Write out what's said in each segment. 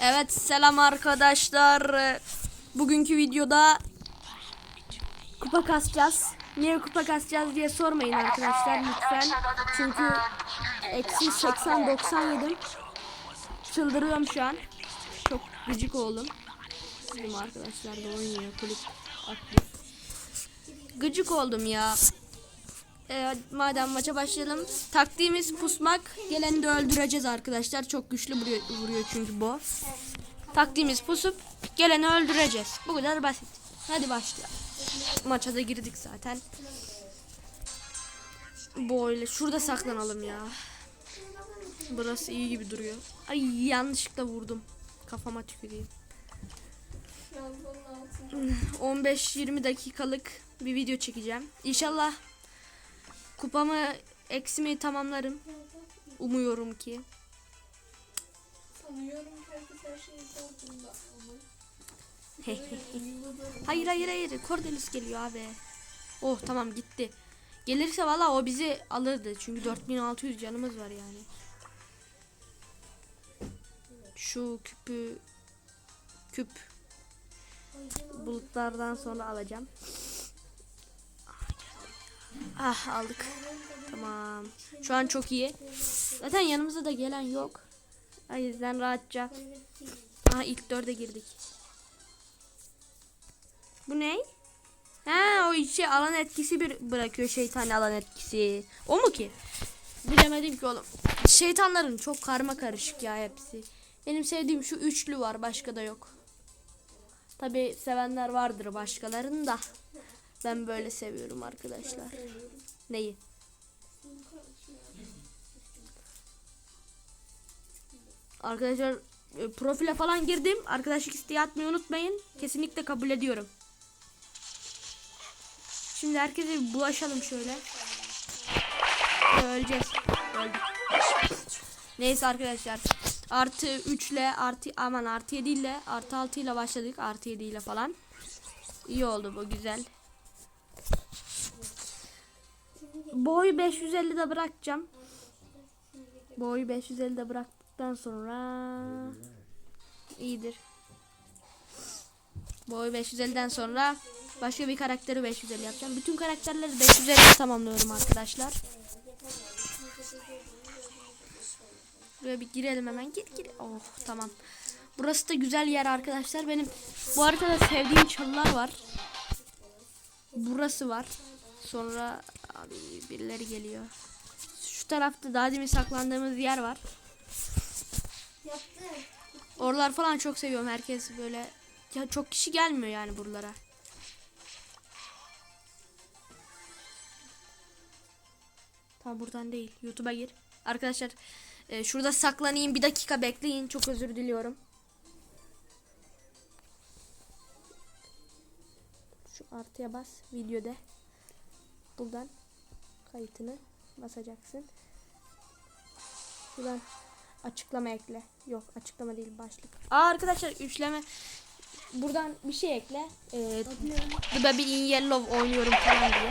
Evet selam arkadaşlar. Bugünkü videoda kupa kasacağız. Niye kupa kasacağız diye sormayın arkadaşlar lütfen. Çünkü eksi 80 97 çıldırıyorum şu an. Çok gıcık oldum. Bizim arkadaşlar da oynuyor kulüp. Gıcık oldum ya. Hadi madem maça başlayalım. Taktiğimiz pusmak. Geleni de öldüreceğiz arkadaşlar. Çok güçlü vuruyor, vuruyor çünkü bu. Taktiğimiz pusup geleni öldüreceğiz. Bu kadar basit. Hadi başlayalım. Maça da girdik zaten. Böyle şurada saklanalım ya. Burası iyi gibi duruyor. Ay yanlışlıkla vurdum. Kafama tüküreyim. 15-20 dakikalık bir video çekeceğim. İnşallah kupamı eksimi tamamlarım. Umuyorum ki. Sanıyorum ki herkes her şeyi sorduğunda hayır hayır hayır. Cordelis geliyor abi. Oh tamam gitti. Gelirse valla o bizi alırdı. Çünkü 4600 canımız var yani. Şu küpü küp bulutlardan sonra alacağım. Ah aldık. Tamam. Şu an çok iyi. Zaten yanımızda da gelen yok. O yüzden rahatça. Aha ilk dörde girdik. Bu ne? Ha o içi alan etkisi bir bırakıyor şeytan alan etkisi. O mu ki? Bilemedim ki oğlum. Şeytanların çok karma karışık ya hepsi. Benim sevdiğim şu üçlü var başka da yok. Tabi sevenler vardır başkalarının da. Ben böyle seviyorum arkadaşlar. Neyi? Arkadaşlar e, profile falan girdim. Arkadaşlık isteği atmayı unutmayın. Kesinlikle kabul ediyorum. Şimdi herkese bir bulaşalım şöyle. Öleceğiz. Öldük. Neyse arkadaşlar. Artı 3 ile artı aman artı 7 ile artı 6 ile başladık. Artı 7 ile falan. İyi oldu bu güzel. Boyu 550'de bırakacağım. Boyu 550'de bıraktıktan sonra iyidir. Boyu 550'den sonra başka bir karakteri 550 yapacağım. Bütün karakterleri 550 tamamlıyorum arkadaşlar. Buraya bir girelim hemen. Gir gir. Oh tamam. Burası da güzel yer arkadaşlar. Benim bu haritada sevdiğim çalılar var. Burası var. Sonra abi birileri geliyor. Şu tarafta daha demin saklandığımız yer var. yaptım. Oralar falan çok seviyorum. Herkes böyle ya çok kişi gelmiyor yani buralara. Tamam buradan değil. YouTube'a gir. Arkadaşlar e, şurada saklanayım. Bir dakika bekleyin. Çok özür diliyorum. Şu artıya bas videoda. Buradan kayıtını basacaksın. Buradan açıklama ekle. Yok açıklama değil başlık. Aa arkadaşlar üçleme. Buradan bir şey ekle. Ee, The Baby in Yellow oynuyorum falan diye.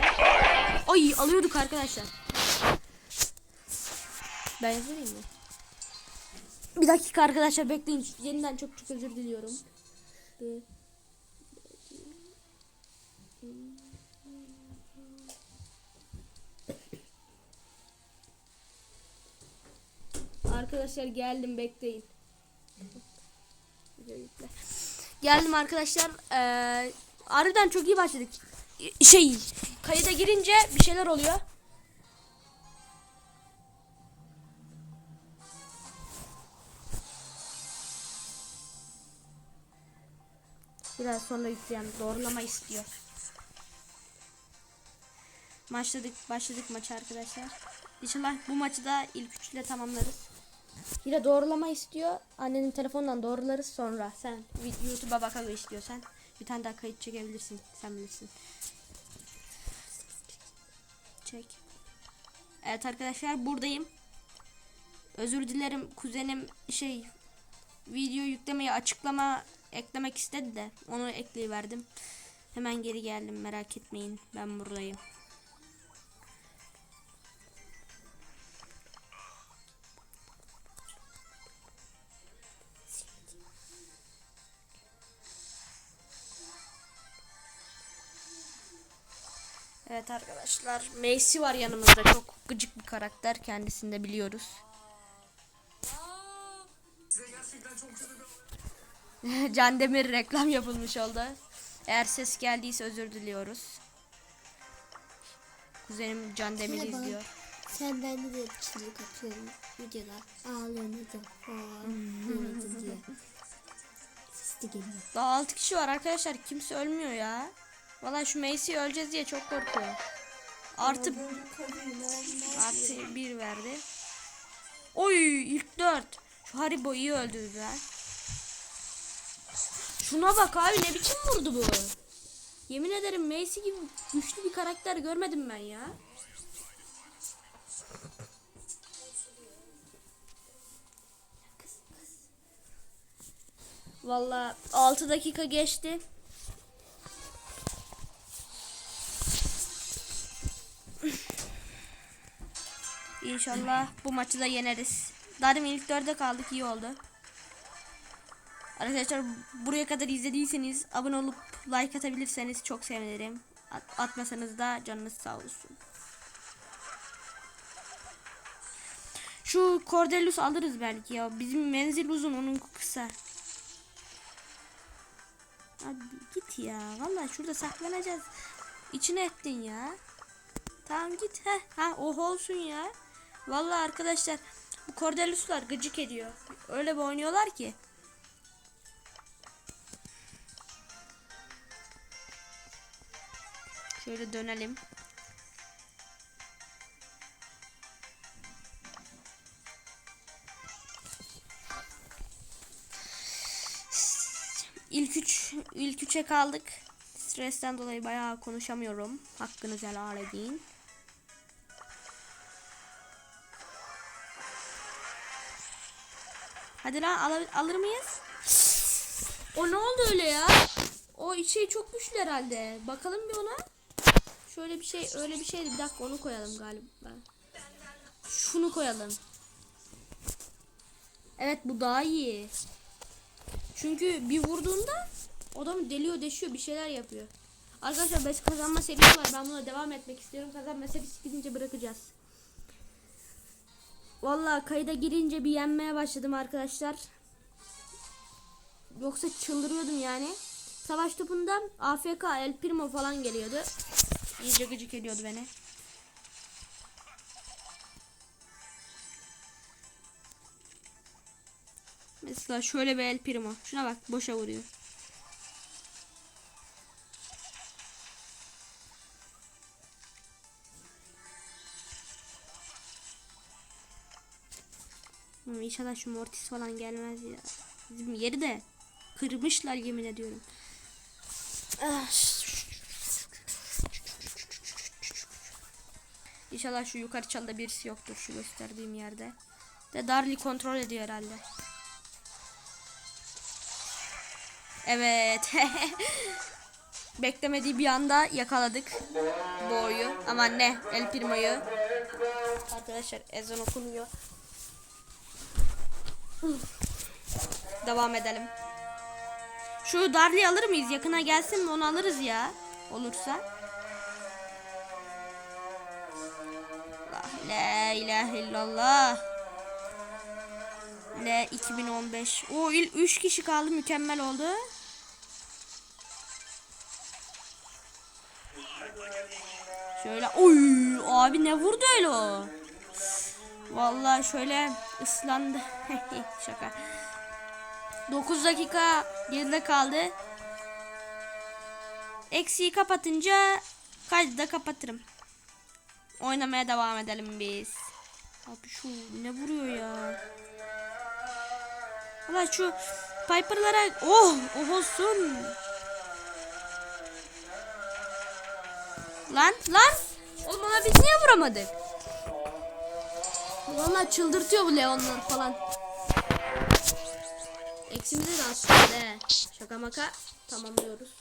Ay alıyorduk arkadaşlar. Ben yazayım mı? Bir dakika arkadaşlar bekleyin. Yeniden çok çok özür diliyorum. Ee, Arkadaşlar geldim bekleyin. Geldim arkadaşlar. Ee, harbiden çok iyi başladık. Şey kayıda girince bir şeyler oluyor. Biraz sonra yükleyeceğim. Doğrulama istiyor. Başladık, başladık maçı arkadaşlar. İnşallah bu maçı da ilk üçle tamamlarız. Yine doğrulama istiyor. Annenin telefonundan doğrularız sonra. Sen YouTube'a bakalım istiyorsan. Bir tane daha kayıt çekebilirsin. Sen bilirsin. Çek. Evet arkadaşlar buradayım. Özür dilerim kuzenim şey video yüklemeyi açıklama eklemek istedi de onu ekleyiverdim. Hemen geri geldim merak etmeyin ben buradayım. Evet arkadaşlar. Macy var yanımızda. Çok gıcık bir karakter. Kendisini de biliyoruz. Can Demir reklam yapılmış oldu. Eğer ses geldiyse özür diliyoruz. Kuzenim Can Demir Merhaba. izliyor. Sen bende de çığlık atıyorum videoda. Ağlanıyor da falan. Evet diye. Ses de geliyor. Daha 6 kişi var arkadaşlar. Kimse ölmüyor ya. Vallahi şu Macy öleceğiz diye çok korkuyorum. Artı artı 1 verdi. Oy ilk 4. Şu Haribo iyi öldürdüler. Şuna bak abi ne biçim vurdu bu. Yemin ederim Macy gibi güçlü bir karakter görmedim ben ya. Vallahi 6 dakika geçti. İnşallah bu maçı da yeneriz. Daha ilk dörde kaldık iyi oldu. Arkadaşlar buraya kadar izlediyseniz abone olup like atabilirseniz çok sevinirim. At- atmasanız da canınız sağ olsun. Şu Cordelius alırız belki ya. Bizim menzil uzun onun kısa. Abi git ya. Vallahi şurada saklanacağız. İçine ettin ya. Tamam git. Heh, ha oh olsun ya. Vallahi arkadaşlar bu Cordelius'lar gıcık ediyor. Öyle bir oynuyorlar ki. Şöyle dönelim. İlk üç, ilk üçe kaldık. Stresten dolayı bayağı konuşamıyorum. Hakkınızı helal edin. Hadi lan al- alır mıyız? O ne oldu öyle ya? O şey çok güçlü herhalde. Bakalım bir ona. Şöyle bir şey, öyle bir şeydi. Bir dakika onu koyalım galiba. Şunu koyalım. Evet bu daha iyi. Çünkü bir vurduğunda adam deliyor, deşiyor, bir şeyler yapıyor. Arkadaşlar 5 kazanma serisi var. Ben buna devam etmek istiyorum. Kazanma serisi gidince bırakacağız. Vallahi kayıda girince bir yenmeye başladım arkadaşlar. Yoksa çıldırıyordum yani. Savaş topunda AFK El Primo falan geliyordu. İyice gıcık ediyordu beni. Mesela şöyle bir El Primo. Şuna bak boşa vuruyor. İnşallah şu Mortis falan gelmez ya. Bizim yeri de kırmışlar yemin ediyorum. Ah. İnşallah şu yukarı çalda birisi yoktur şu gösterdiğim yerde. De Darly kontrol ediyor herhalde. Evet. Beklemediği bir anda yakaladık boyu. Aman ne El Primo'yu. Arkadaşlar ezan okunuyor. Devam edelim. Şu Darly alır mıyız? Yakına gelsin mi? Onu alırız ya. Olursa. La ilahe illallah. La 2015. O 3 kişi kaldı. Mükemmel oldu. Şöyle oy abi ne vurdu öyle o? Vallahi şöyle ıslandı. Şaka. 9 dakika geride kaldı. Eksiği kapatınca kaydı da kapatırım. Oynamaya devam edelim biz. Abi şu ne vuruyor ya? Valla şu Piper'lara oh oh olsun. Lan lan. Oğlum ona biz niye vuramadık? Valla çıldırtıyor bu Leonlar falan. Eksimizi de aslında he. Şaka maka tamamlıyoruz.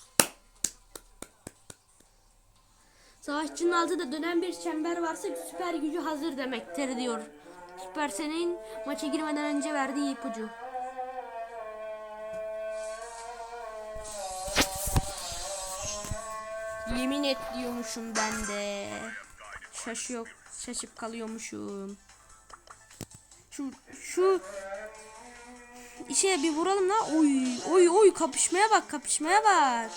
Savaşçının altında dönen bir çember varsa süper gücü hazır demektir diyor. Süpersen'in maça girmeden önce verdiği ipucu. Yemin et diyormuşum ben de. Şaşıyor, şaşıp kalıyormuşum. Şu şu işe bir vuralım la. Oy oy oy kapışmaya bak kapışmaya bak.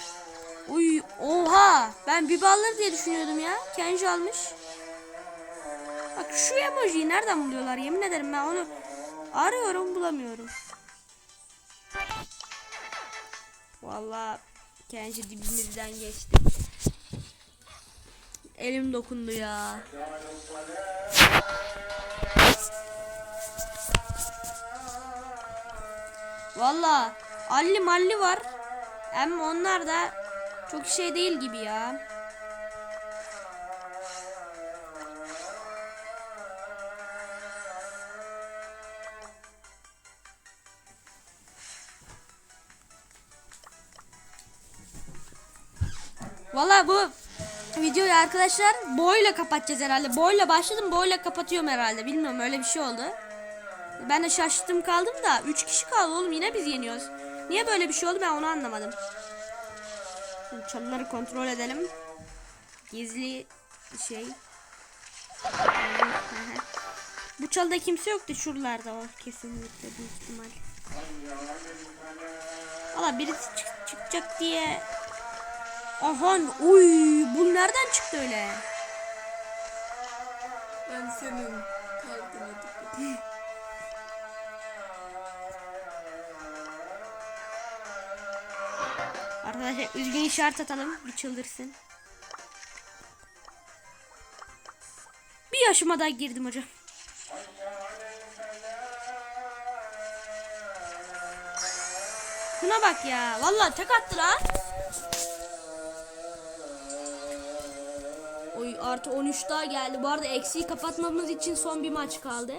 Oy oha ben bir alır diye düşünüyordum ya. Kenji almış. Bak şu emojiyi nereden buluyorlar yemin ederim ben onu arıyorum bulamıyorum. Vallahi Kenji dibimizden geçti. Elim dokundu ya. Vallahi alli malli var. Ama onlar da çok şey değil gibi ya. Valla bu videoyu arkadaşlar boyla kapatacağız herhalde. Boyla başladım boyla kapatıyorum herhalde. Bilmiyorum öyle bir şey oldu. Ben de şaştım kaldım da 3 kişi kaldı oğlum yine biz yeniyoruz. Niye böyle bir şey oldu ben onu anlamadım. Şimdi çalıları kontrol edelim. Gizli şey. Bu çalıda kimse yoktu şuralarda o kesinlikle büyük ihtimal. Valla birisi çık- çıkacak diye Aha uy bu nereden çıktı öyle? Ben senin kalbine Arkadaşlar üzgün işaret atalım bir çıldırsın. Bir yaşıma daha girdim hocam. Şuna bak ya. Vallahi tek attı lan. Oy artı 13 daha geldi. Bu arada eksiği kapatmamız için son bir maç kaldı.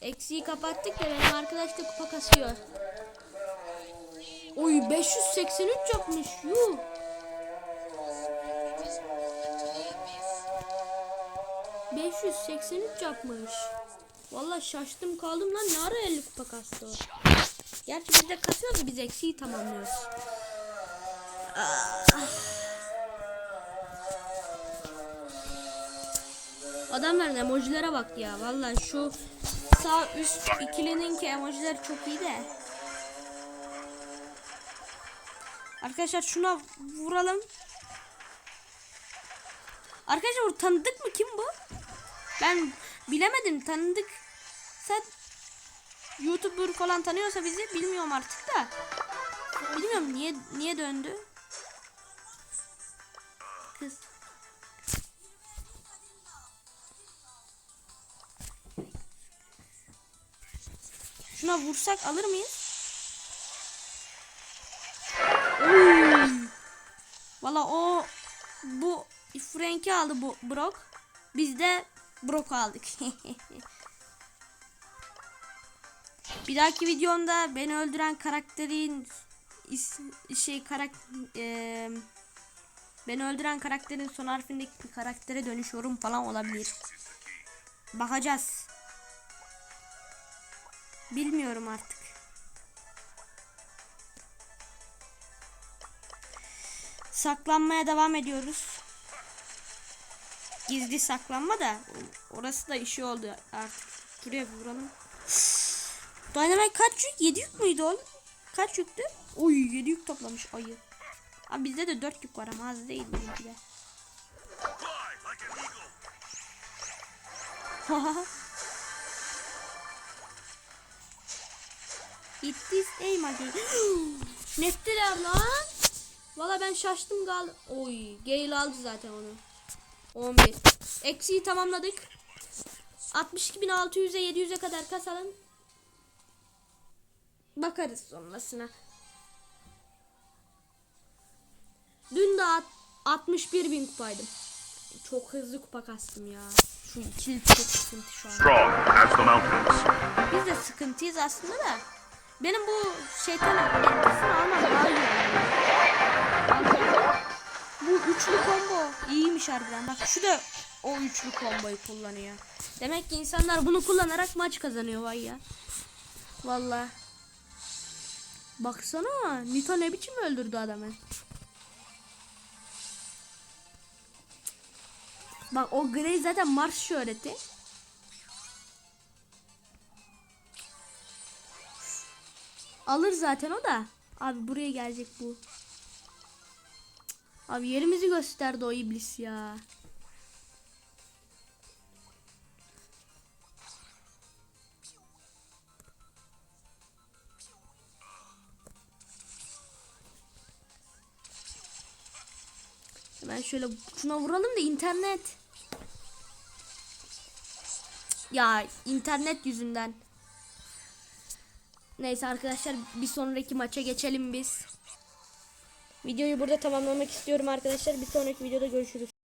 Eksiği kapattık da benim arkadaş da kupa kasıyor. Oy 583 yapmış. Yuh. ...583 yapmış. Vallahi şaştım kaldım lan ne ara 50 kupa kastı o. Gerçi biz de kasıyoruz biz eksiği tamamlıyoruz. Ah. Adamların emojilere bak ya. Vallahi şu sağ üst ikilinin ki emojiler çok iyi de. Arkadaşlar şuna vuralım. Arkadaşlar bu tanıdık mı kim bu? Ben bilemedim tanıdık. Sen YouTuber falan tanıyorsa bizi bilmiyorum artık da. Bilmiyorum niye niye döndü. Kız. Şuna vursak alır mıyız? Valla o bu Frank'i aldı bu Brock. Biz de Brock aldık. Bir dahaki videomda beni öldüren karakterin is, şey karak eee, beni öldüren karakterin son harfindeki bir karaktere dönüşüyorum falan olabilir. Bakacağız. Bilmiyorum artık. Saklanmaya devam ediyoruz. Gizli saklanma da orası da işi oldu artık. Buraya vuralım. Dynamite kaç yük? 7 yük müydü oğlum? Kaç yüktü? Oy 7 yük toplamış ayı. Abi bizde de 4 yük var ama az değil bizimki de. It is aim again. Nettiler lan. Valla ben şaştım gal. Oy Gale aldı zaten onu. 11. Eksiği tamamladık. 62.600'e 700'e kadar kasalım. Bakarız sonrasına. Dün de at- 61 bin kupaydım. Çok hızlı kupa kastım ya. Şu ikili çok sıkıntı şu an. Biz de sıkıntıyız aslında da. Benim bu şeytan etkisini almam. Vallahi. Bu üçlü combo iyiymiş harbiden. Bak şu da o üçlü komboyu kullanıyor. Demek ki insanlar bunu kullanarak maç kazanıyor vay ya. Vallahi. Baksana Nita ne biçim öldürdü adamı. Bak o Grey zaten Mars şöhreti. Alır zaten o da. Abi buraya gelecek bu. Abi yerimizi gösterdi o iblis ya. Hemen şöyle şuna vuralım da internet. Ya internet yüzünden. Neyse arkadaşlar bir sonraki maça geçelim biz. Videoyu burada tamamlamak istiyorum arkadaşlar. Bir sonraki videoda görüşürüz.